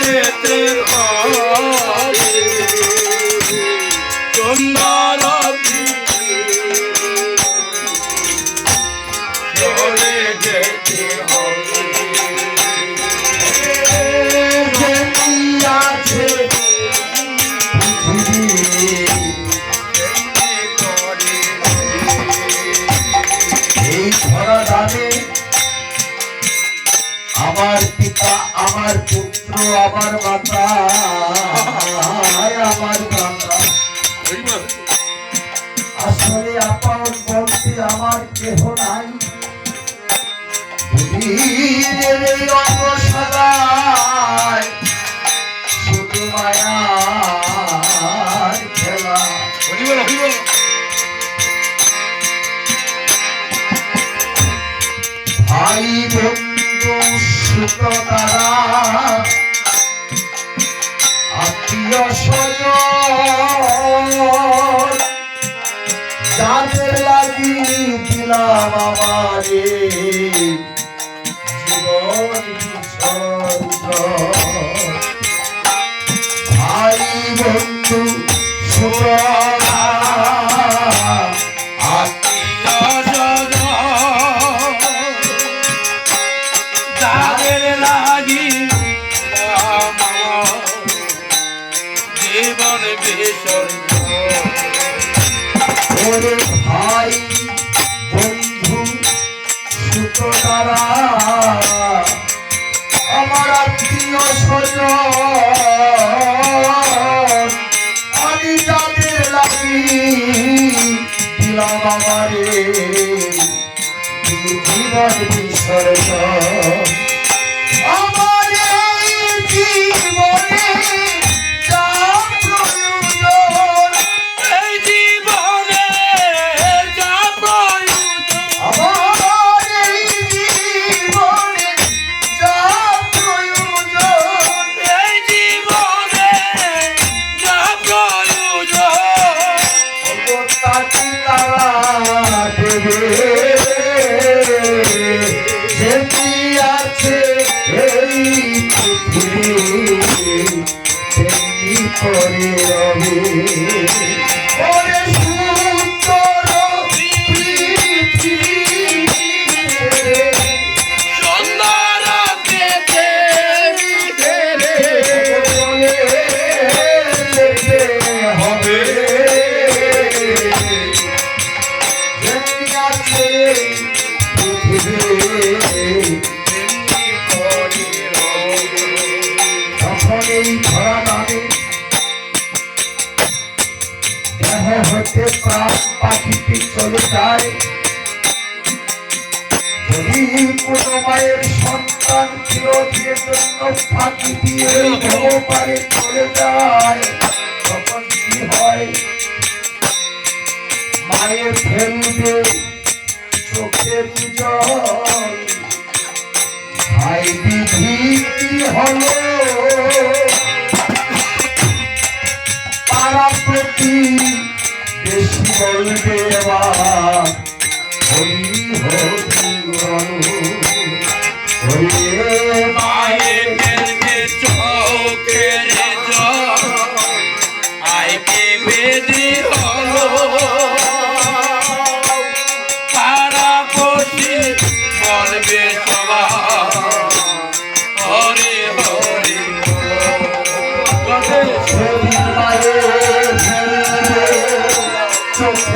যেতে আমার পিতা, আমার পুত্র, আমার মাতা, আমার আসলে আপন বলতে আমার কেহ নাই। ভাই বন্ধু তারা আত্মীয় স্বজন যাদের লাগি দিলাম আমারে জীবন ভাই বন্ধু সুখ ওরে ভাই বন্ধু দ্বারা আমার আত্মীয় স্বজন रहे প্রাণ চলে যায়। যদি কোনো মায়ের সন্তান চিরদিনের জন্য ফাঁকি দিয়ে পারে চলে যায়। তখন কি হয়? মায়ের ফেলবে চোখের জল। ভাই বিধি কি হলো? পাড়া প্রতি বলবে আবার হরি হরি বলো হরি মায়ের চোখের জল আইকে বেদি হলো পাড়া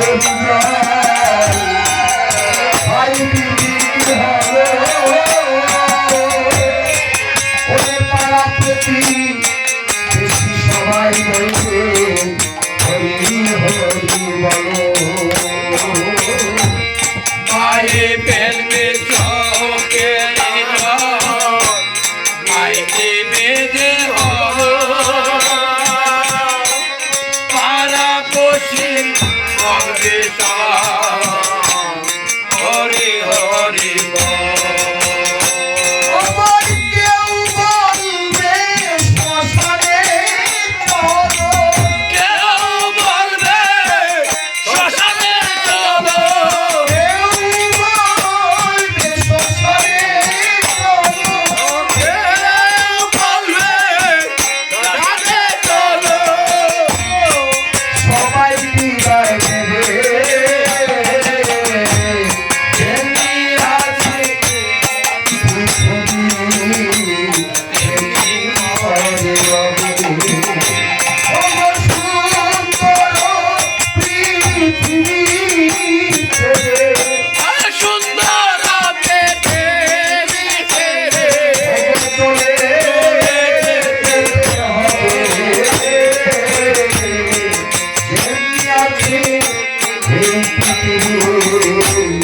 চোখের você.